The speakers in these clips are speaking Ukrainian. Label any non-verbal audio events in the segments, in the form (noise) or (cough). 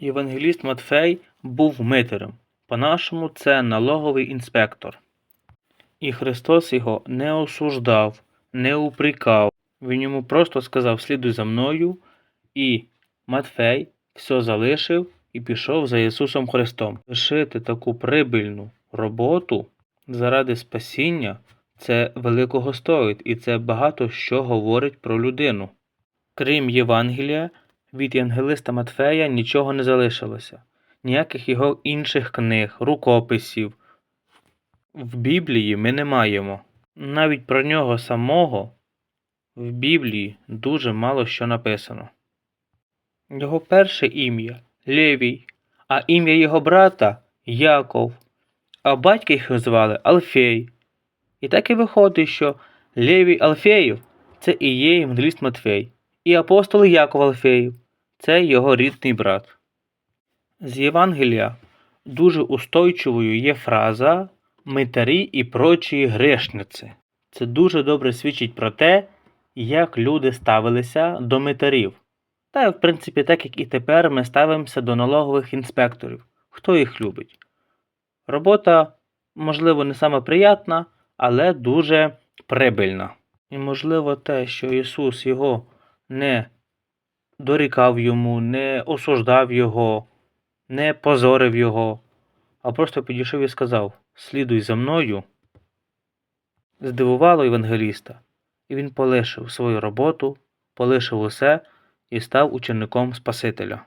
Євангеліст Матфей був митарем. По-нашому це налоговий інспектор. І Христос його не осуждав, не упрекав. Він йому просто сказав: слідуй за мною, і Матфей все залишив і пішов за Ісусом Христом. Лишити таку прибильну роботу заради спасіння це великого стоїть, і це багато що говорить про людину. Крім Євангелія, від Євангелиста Матфея нічого не залишилося, ніяких його інших книг, рукописів. В Біблії ми не маємо. Навіть про нього самого в Біблії дуже мало що написано. Його перше ім'я Левій, а ім'я його брата Яков, а батька їх звали Алфей. І так і виходить, що Левій Алфеїв це і є євангеліст Матфей, і апостол Яков Алфеїв це його рідний брат. З Євангелія дуже устойчивою є фраза митарі і прочі грешниці. Це дуже добре свідчить про те, як люди ставилися до митарів. Та, в принципі, так як і тепер ми ставимося до налогових інспекторів. Хто їх любить? Робота, можливо, не саме приятна, але дуже прибильна. І можливо те, що Ісус його не дорікав йому, не осуждав його, не позорив його, а просто підійшов і сказав: Слідуй за мною. Здивувало Євангеліста, і він полишив свою роботу, полишив усе і став учеником Спасителя.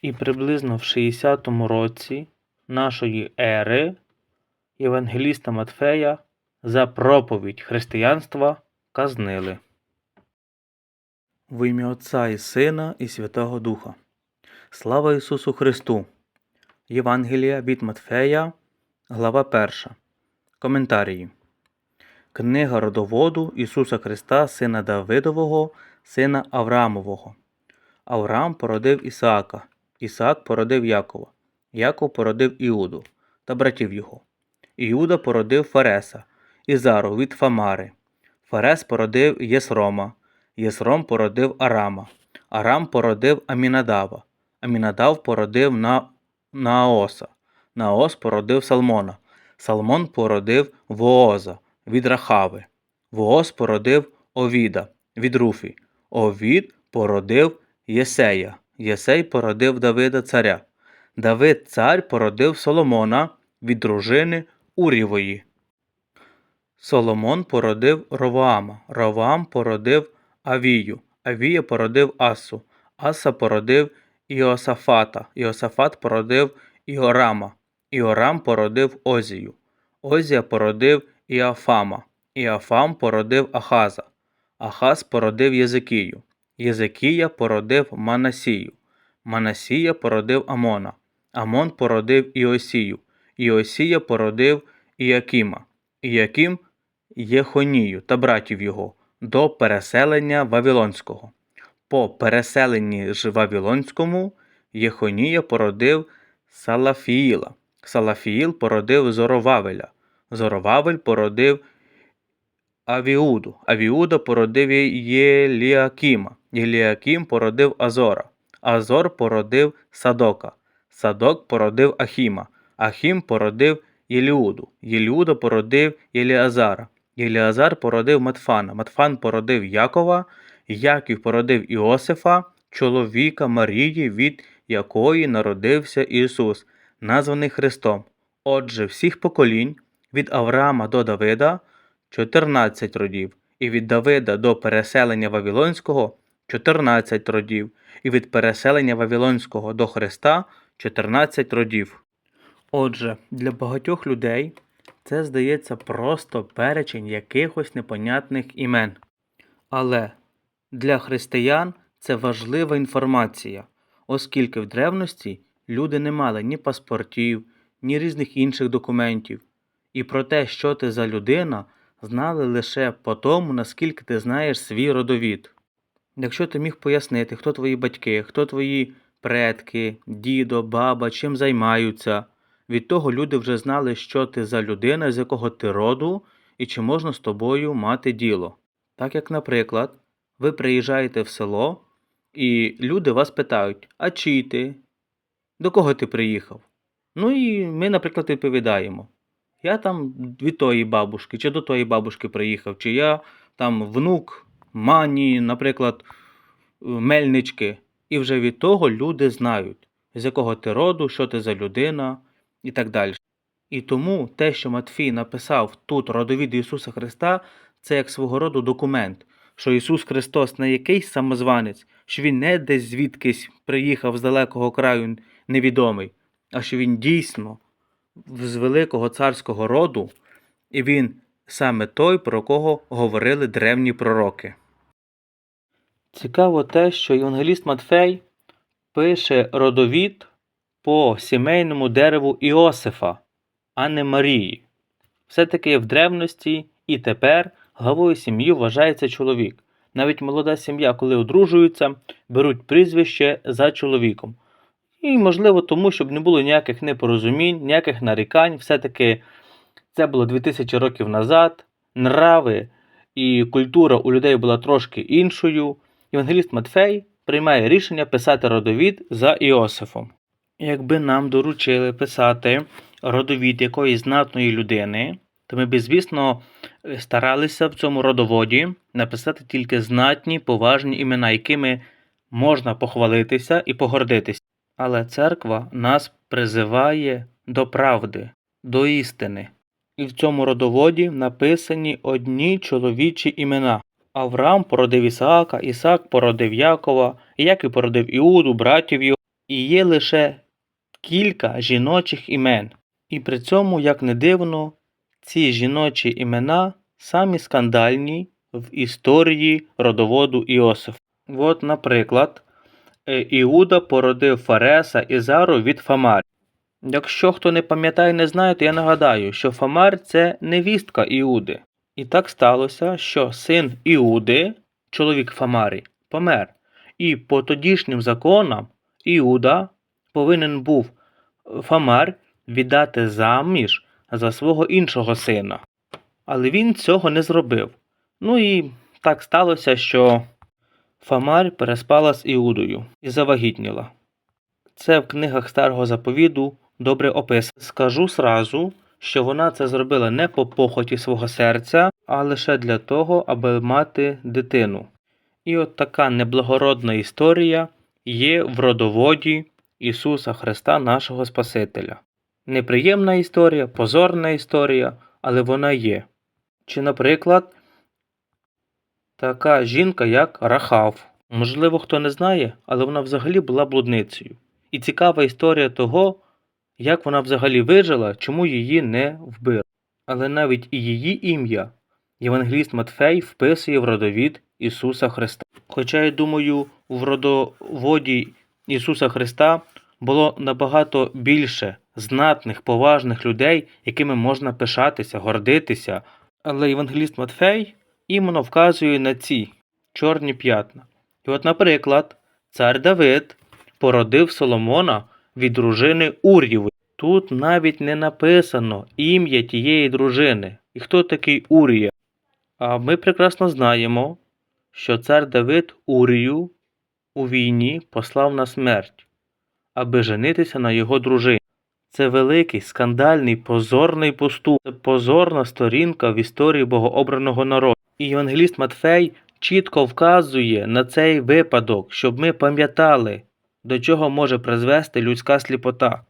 І приблизно в 60-му році нашої ери Євангеліста Матфея за проповідь християнства казнили. В ім'я Отця і Сина і Святого Духа. Слава Ісусу Христу! Євангелія від Матфея, глава 1. Коментарії. Книга родоводу Ісуса Христа, сина Давидового, сина Авраамового. Авраам породив Ісаака, Ісаак породив Якова, Яков породив Іуду та братів його. Іуда породив Фареса, Ізару від Фамари. Фарес породив Єсрома, Єсром породив Арама, Арам породив Амінадава, Амінадав породив На... Наоса, Наос породив Салмона, Салмон породив Вооза від Рахави, Вооз породив Овіда від Руфі, Овід породив Єсея, Єсей породив Давида царя, Давид цар породив Соломона від дружини Урівої. Соломон породив Роваама, Роваам породив Авію, Авія породив Асу, Аса породив Іосафата, Іосафат породив Іорама, Іорам породив Озію, Озія породив Іафама, Іафам породив Ахаза, Ахаз породив Єзикію, Єзикія породив Манасію, Манасія породив Амона, Амон породив Іосію, Іосія породив Іякіма, Іякім Єхонію та братів його до переселення Вавилонського. По переселенні ж Вавилонському Єхонія породив Салафіїла, Салафіїл породив Зоровавеля, Зоровавель породив Авіуду, Авіуда породив Єліакіма, Єліакім породив Азора, Азор породив Садока, Садок породив Ахіма, Ахім породив Єліуду, Єліуда породив Єліазара, Єліазар породив Матфана, Матфан породив Якова, Яків породив Іосифа, чоловіка Марії, від якої народився Ісус, названий Христом. Отже, всіх поколінь від Авраама до Давида 14 родів, і від Давида до переселення Вавилонського 14 родів, і від переселення Вавилонського до Христа 14 родів. Отже, для багатьох людей це здається просто перечень якихось непонятних імен. Але для християн це важлива інформація, оскільки в древності люди не мали ні паспортів, ні різних інших документів, і про те, що ти за людина, знали лише по тому, наскільки ти знаєш свій родовід. Якщо ти міг пояснити, хто твої батьки, хто твої предки, дідо, баба, чим займаються, від того люди вже знали, що ти за людина, з якого ти роду, і чи можна з тобою мати діло. Так як, наприклад, ви приїжджаєте в село І люди вас питають, а чий ти? До кого ти приїхав? Ну і ми, наприклад, відповідаємо. Я там від тої бабушки, чи до тої бабушки приїхав, чи я там внук мані, наприклад, мельнички. І вже від того люди знають, з якого ти роду, що ти за людина і так далі. І тому те, що Матфій написав тут родовід Ісуса Христа, це як свого роду документ, що Ісус Христос не якийсь самозванець, що Він не десь звідкись приїхав з далекого краю невідомий, а що Він дійсно з великого царського роду, і Він саме той, про кого говорили древні пророки. Цікаво те, що Євангеліст Матфей пише родовід по сімейному дереву Іосифа, а не Марії. Все-таки в древності і тепер главою сім'ї вважається чоловік. Навіть молода сім'я, коли одружуються, беруть прізвище за чоловіком. І, можливо, тому, щоб не було ніяких непорозумінь, ніяких нарікань. Все-таки це було 2000 років назад. Нрави і культура у людей була трошки іншою. Євангеліст Матфей приймає рішення писати родовід за Іосифом. Якби нам доручили писати родовід якоїсь знатної людини, то ми б, звісно, старалися в цьому родоводі написати тільки знатні, поважні імена, якими можна похвалитися і погордитися. Але церква нас призиває до правди, до істини. І в цьому родоводі написані одні чоловічі імена. Авраам породив Ісаака, Ісаак породив Якова, Яків породив Іуду, братів його, і є лише кілька жіночих імен. І при цьому, як не дивно, ці жіночі імена самі скандальні в історії родоводу Іосифа. От, наприклад, е, Іуда породив Фареса і Зару від Фамарі. Якщо хто не пам'ятає, не знає, то я нагадаю, що Фамар це невістка Іуди. І так сталося, що син Іуди, чоловік Фамарі, помер. І по тодішнім законам Іуда повинен був Фамар віддати заміж за свого іншого сина. Але він цього не зробив. Ну і так сталося, що Фамар переспала з Іудою і завагітніла. Це в книгах старого заповіду добре описано. Скажу сразу, що вона це зробила не по похоті свого серця, а лише для того, аби мати дитину. І от така неблагородна історія є в родоводі Ісуса Христа, нашого Спасителя. Неприємна історія, позорна історія, але вона є. Чи, наприклад, така жінка, як Рахав. Можливо, хто не знає, але вона взагалі була блудницею. І цікава історія того, як вона взагалі вижила, чому її не вбили. Але навіть і її ім'я Євангеліст Матфей вписує в родовід Ісуса Христа. Хоча, я думаю, в родоводі Ісуса Христа було набагато більше знатних, поважних людей, якими можна пишатися, гордитися. Але Євангеліст Матфей іменно вказує на ці чорні п'ятна. І от, наприклад, цар Давид породив Соломона від дружини Ур'євої. Тут навіть не написано ім'я тієї дружини. І хто такий Урія? А ми прекрасно знаємо, що цар Давид Урію у війні послав на смерть, аби женитися на його дружині. Це великий, скандальний, позорний поступ, це позорна сторінка в історії богообраного народу. І Євангеліст Матфей чітко вказує на цей випадок, щоб ми пам'ятали, до чого може призвести людська сліпота.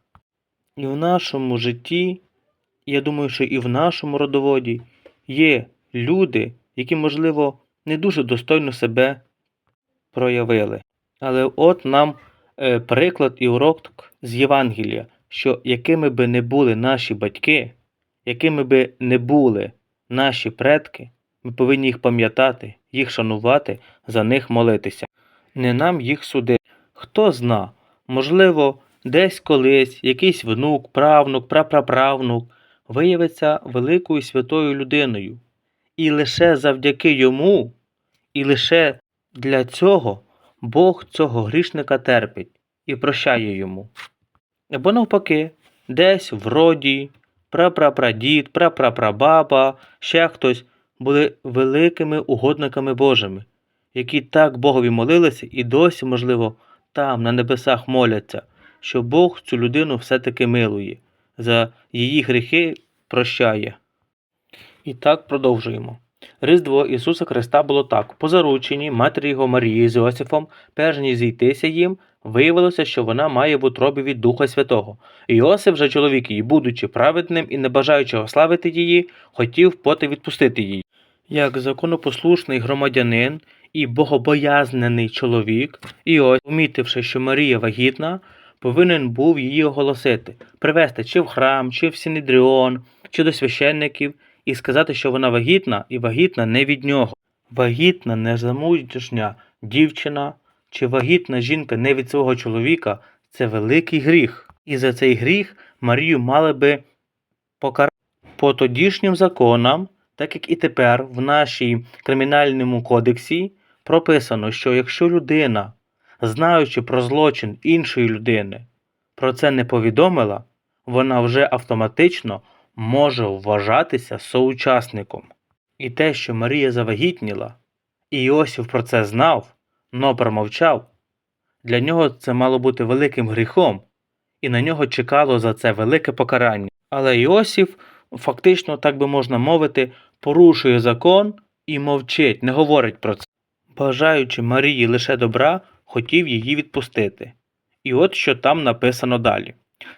І в нашому житті, я думаю, що і в нашому родоводі є люди, які, можливо, не дуже достойно себе проявили. Але от нам е, приклад і урок з Євангелія, що якими би не були наші батьки, якими би не були наші предки, ми повинні їх пам'ятати, їх шанувати, за них молитися. Не нам їх судити. Хто зна, можливо, десь колись якийсь внук, правнук, прапраправнук виявиться великою святою людиною. І лише завдяки йому, і лише для цього Бог цього грішника терпить і прощає йому. Або навпаки, десь в роді, прапрапрадід, прапрапрабаба, ще хтось були великими угодниками Божими. які так Богові молилися і досі, можливо, там, на небесах моляться, що Бог цю людину все-таки милує, за її гріхи прощає. І так продовжуємо. Різдво Ісуса Христа було так: по зарученні матері його Марії з Іосифом, перш ніж зійтися їм, виявилося, що вона має в утробі від Духа Святого. Іосиф же чоловік її, будучи праведним і не бажаючи ославити її, хотів поти відпустити її. Як законопослушний громадянин і богобоязнений чоловік, Іосиф, помітивши, що Марія вагітна, повинен був її оголосити, привести чи в храм, чи в Синедріон, чи до священників, і сказати, що вона вагітна, і вагітна не від нього. Вагітна незамужня дівчина чи вагітна жінка не від свого чоловіка це великий гріх. І за цей гріх Марію мали би покарати по тодішнім законам, так як і тепер в нашій кримінальному кодексі прописано, що якщо людина, знаючи про злочин іншої людини, про це не повідомила, вона вже автоматично може вважатися соучасником. І те, що Марія завагітніла, і Іосиф про це знав, но промовчав, для нього це мало бути великим гріхом, і на нього чекало за це велике покарання. Але Іосиф, фактично, так би можна мовити, порушує закон і мовчить, не говорить про це. Бажаючи Марії лише добра, хотів її відпустити. І от що там написано далі.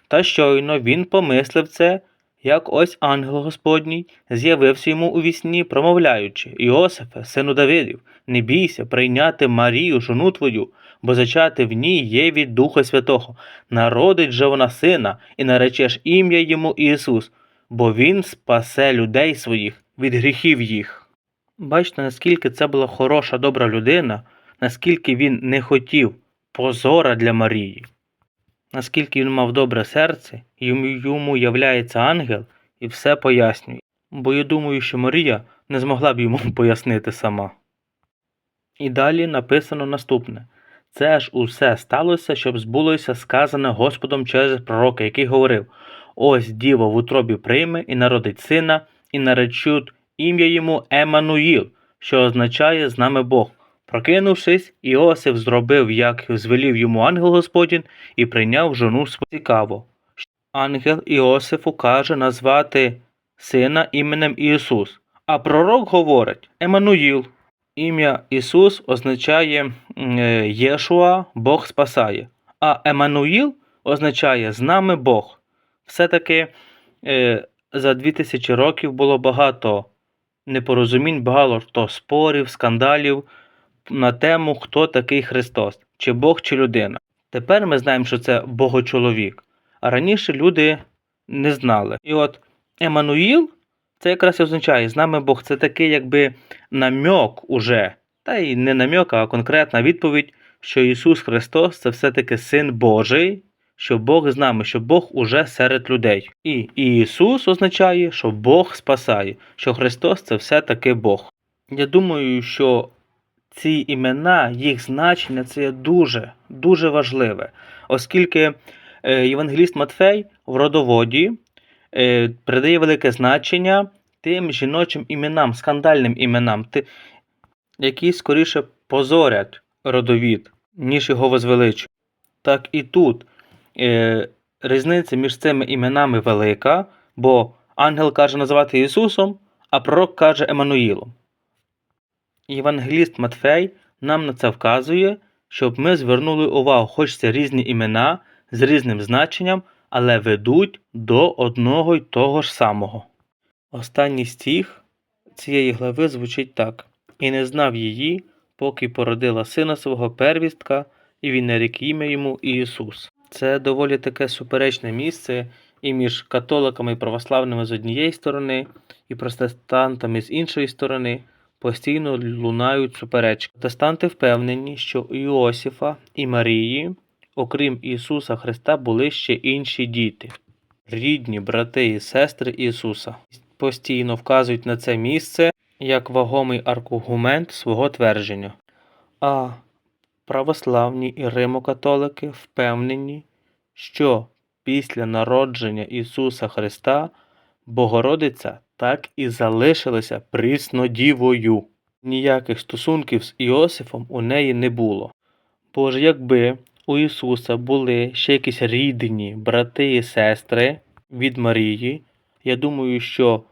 Та щойно він помислив це, як ось ангел Господній з'явився йому у вісні, промовляючи Іосифе, сину Давидів, не бійся прийняти Марію, жону твою, бо зачати в ній є від Духа Святого. Народить же вона сина, і наречеш ім'я йому Ісус, бо Він спасе людей своїх від гріхів їх. Бачите, наскільки це була хороша, добра людина, наскільки він не хотів позора для Марії, наскільки він мав добре серце, йому, являється ангел і все пояснює. Бо я думаю, що Марія не змогла б йому (laughs) пояснити сама. І далі написано наступне. Це ж усе сталося, щоб збулося сказане Господом через пророка, який говорив: Ось діво в утробі прийме і народить сина, і наречуть ім'я йому Емануїл, що означає з нами Бог. Прокинувшись, Іосиф зробив, як звелів йому ангел Господень, і прийняв жону. Цікаво. Ангел Іосифу каже назвати сина іменем Ісус, а пророк говорить Емануїл. Ім'я Ісус означає е, Єшуа, Бог спасає, а Емануїл означає з нами Бог. Все-таки е, за 2000 років було багато непорозумінь, багато спорів, скандалів на тему, хто такий Христос, чи Бог, чи людина. Тепер ми знаємо, що це Богочоловік, а раніше люди не знали. І от Еммануїл це якраз і означає з нами Бог. Це такий якби намьок уже, та й не намьок, а конкретна відповідь, що Ісус Христос це все-таки Син Божий, що Бог з нами, що Бог уже серед людей. І Ісус означає, що Бог спасає, що Христос це все-таки Бог. Я думаю, що ці імена, їх значення це дуже, дуже важливе, оскільки е, Євангеліст Матфей в родоводі е, придає велике значення тим жіночим іменам, скандальним іменам, які скоріше позорять родовід, ніж його возвеличують. Так і тут е, різниця між цими іменами велика, бо ангел каже називати Ісусом, а пророк каже Еммануїлом. Євангеліст Матфей нам на це вказує, щоб ми звернули увагу, хоч це різні імена з різним значенням, але ведуть до одного й того ж самого. Останній стих цієї глави звучить так: І не знав її, поки породила сина свого первістка, і він нарік ім'я йому Ісус. Це доволі таке суперечне місце і між католиками і православними з однієї сторони, і протестантами з іншої сторони постійно лунають суперечки. Протестанти впевнені, що у Іосифа і Марії, окрім Ісуса Христа, були ще інші діти, рідні брати і сестри Ісуса. Постійно вказують на це місце як вагомий аргумент свого твердження. А православні і римокатолики впевнені, що після народження Ісуса Христа Богородиця так і залишилася пріснодівою. ніяких стосунків з Іосифом у неї не було. Бо ж якби у Ісуса були ще якісь рідні брати і сестри від Марії, я думаю, що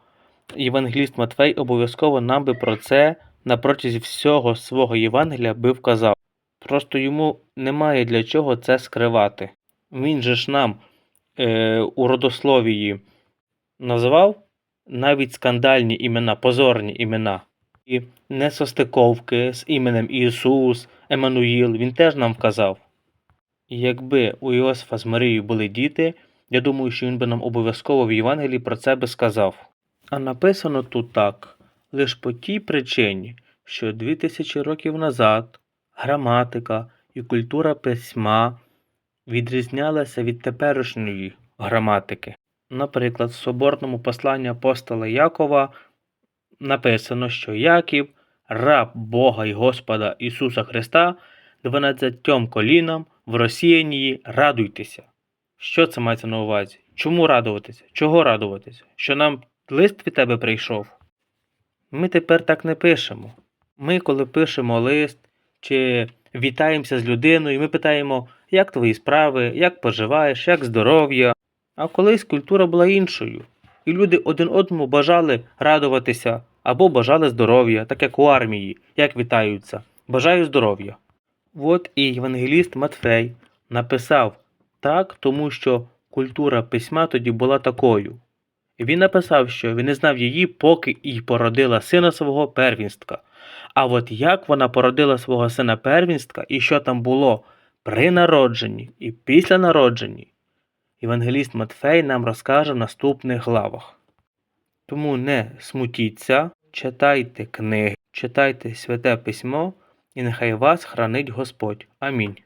Євангеліст Матфей обов'язково нам би про це на протязі всього свого Євангелія би вказав. Просто йому немає для чого це скривати. Він же ж нам е, у родословії назвав навіть скандальні імена, позорні імена. І несостиковки з іменем Ісус, Еммануїл, він теж нам вказав. І якби у Іосифа з Марією були діти, я думаю, що він би нам обов'язково в Євангелії про це би сказав. А написано тут так, лише по тій причині, що 2000 років назад граматика і культура письма відрізнялася від теперішньої граматики. Наприклад, в соборному посланні апостола Якова написано, що Яків, раб Бога і Господа Ісуса Христа, дванадцятьом колінам в розсіянні радуйтеся. Що це мається на увазі? Чому радуватися? Чого радуватися? Що нам лист від тебе прийшов? Ми тепер так не пишемо. Ми, коли пишемо лист чи вітаємося з людиною, ми питаємо, як твої справи, як поживаєш, як здоров'я. А колись культура була іншою, і люди один одному бажали радуватися або бажали здоров'я, так як у армії, як вітаються. Бажаю здоров'я. От і євангеліст Матфей написав так, тому що культура письма тоді була такою. Він написав, що він не знав її, поки і породила сина свого первінства. А от як вона породила свого сина первінства і що там було при народженні і після народженні, Євангеліст Матфей нам розкаже в наступних главах. Тому не смутіться, читайте книги, читайте святе письмо, і нехай вас хранить Господь. Амінь.